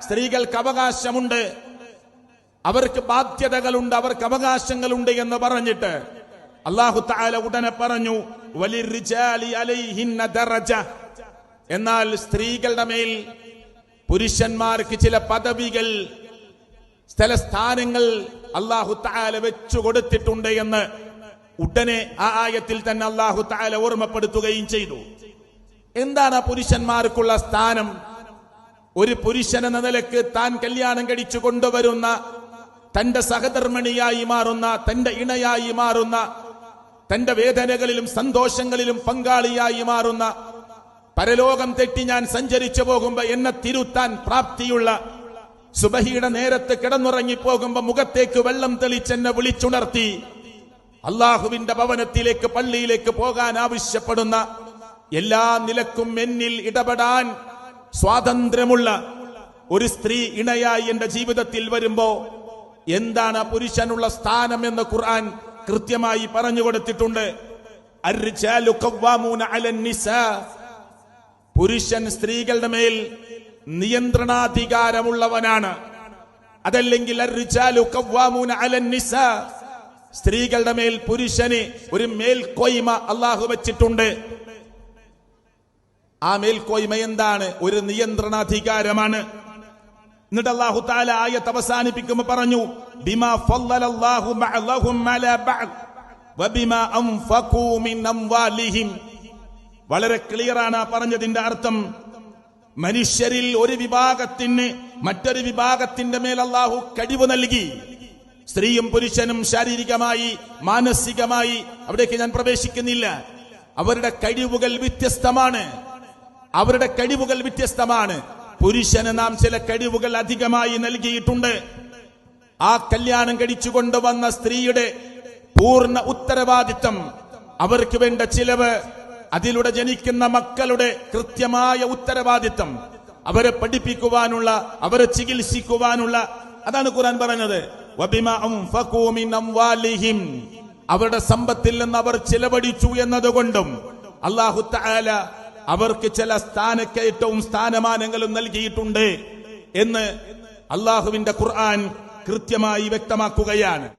സ്ത്രീകൾക്ക് അവകാശമുണ്ട് അവർക്ക് ബാധ്യതകളുണ്ട് അവർക്ക് അവകാശങ്ങളുണ്ട് എന്ന് പറഞ്ഞിട്ട് അള്ളാഹു താല ഉടനെ പറഞ്ഞു എന്നാൽ സ്ത്രീകളുടെ മേൽ പുരുഷന്മാർക്ക് ചില പദവികൾ സ്ഥലസ്ഥാനങ്ങൾ അള്ളാഹു താല വെച്ചു കൊടുത്തിട്ടുണ്ട് എന്ന് ഉടനെ ആ ആയത്തിൽ തന്നെ അള്ളാഹു താല ഓർമ്മപ്പെടുത്തുകയും ചെയ്തു. എന്താണ് പുരുഷന്മാർക്കുള്ള സ്ഥാനം? ഒരു പുരുഷൻ എന്ന നിലയ്ക്ക് താൻ കല്യാണം കഴിച്ചു കൊണ്ടുവരുന്ന തന്റെ സഹധർമ്മിണിയായി മാറുന്ന തന്റെ ഇണയായി മാറുന്ന തന്റെ വേദനകളിലും സന്തോഷങ്ങളിലും പങ്കാളിയായി മാറുന്ന പരലോകം തെറ്റി ഞാൻ സഞ്ചരിച്ചു പോകുമ്പോ എന്നെ തിരുത്താൻ പ്രാപ്തിയുള്ള സുബഹിയുടെ നേരത്ത് കിടന്നുറങ്ങി പോകുമ്പോ മുഖത്തേക്ക് വെള്ളം തെളിച്ചെന്നെ വിളിച്ചുണർത്തി. അള്ളാഹുവിന്റെ ഭവനത്തിലേക്ക് പള്ളിയിലേക്ക് പോകാൻ ആവശ്യപ്പെടുന്ന എല്ലാ നിലക്കും എന്നിൽ ഇടപെടാൻ സ്വാതന്ത്ര്യമുള്ള ഒരു സ്ത്രീ ഇണയായി എന്റെ ജീവിതത്തിൽ വരുമ്പോ എന്താണ് പുരുഷനുള്ള സ്ഥാനം എന്ന് ഖുർആൻ കൃത്യമായി പറഞ്ഞു കൊടുത്തിട്ടുണ്ട്. പുരുഷൻ സ്ത്രീകളുടെ മേൽ നിയന്ത്രണാധികാരമുള്ളവനാണ് അതല്ലെങ്കിൽ. സ്ത്രീകളുടെ മേൽ പുരുഷന് ഒരു മേൽക്കോയ്മ അള്ളാഹു വെച്ചിട്ടുണ്ട് ആ മേൽക്കോയ്മ എന്താണ്? ഒരു നിയന്ത്രണാധികാരമാണ്. എന്നിട്ട് അള്ളാഹു താല ആയത്ത് അവസാനിപ്പിക്കുമ്പോൾ പറഞ്ഞു ബിമാ ഫല്ലലല്ലാഹു ബഅദ് വബിമാ വളരെ ക്ലിയറാണ് ആ പറഞ്ഞതിന്റെ അർത്ഥം. മനുഷ്യരിൽ ഒരു വിഭാഗത്തിന് മറ്റൊരു വിഭാഗത്തിന്റെ മേൽ അള്ളാഹു കഴിവ് നൽകി. സ്ത്രീയും പുരുഷനും ശാരീരികമായി മാനസികമായി അവിടേക്ക് ഞാൻ പ്രവേശിക്കുന്നില്ല. അവരുടെ കഴിവുകൾ വ്യത്യസ്തമാണ്. അവരുടെ കഴിവുകൾ വ്യത്യസ്തമാണ്. പുരുഷന് നാം ചില കഴിവുകൾ അധികമായി നൽകിയിട്ടുണ്ട്. ആ കല്യാണം കഴിച്ചു കൊണ്ടുവന്ന സ്ത്രീയുടെ പൂർണ ഉത്തരവാദിത്തം അവർക്ക് വേണ്ട ചിലവ് അതിലൂടെ ജനിക്കുന്ന മക്കളുടെ കൃത്യമായ ഉത്തരവാദിത്തം അവരെ പഠിപ്പിക്കുവാനുള്ള അവരെ ചികിത്സിക്കുവാനുള്ള അതാണ് ഖുർആൻ പറഞ്ഞത്. അവരുടെ സമ്പത്തിൽ നിന്ന് അവർ ചിലവടിച്ചു എന്നതുകൊണ്ടും അള്ളാഹു അവർക്ക് ചില സ്ഥാനക്കയറ്റവും സ്ഥാനമാനങ്ങളും നൽകിയിട്ടുണ്ട് എന്ന് അള്ളാഹുവിന്റെ ഖുർആൻ കൃത്യമായി വ്യക്തമാക്കുകയാണ്.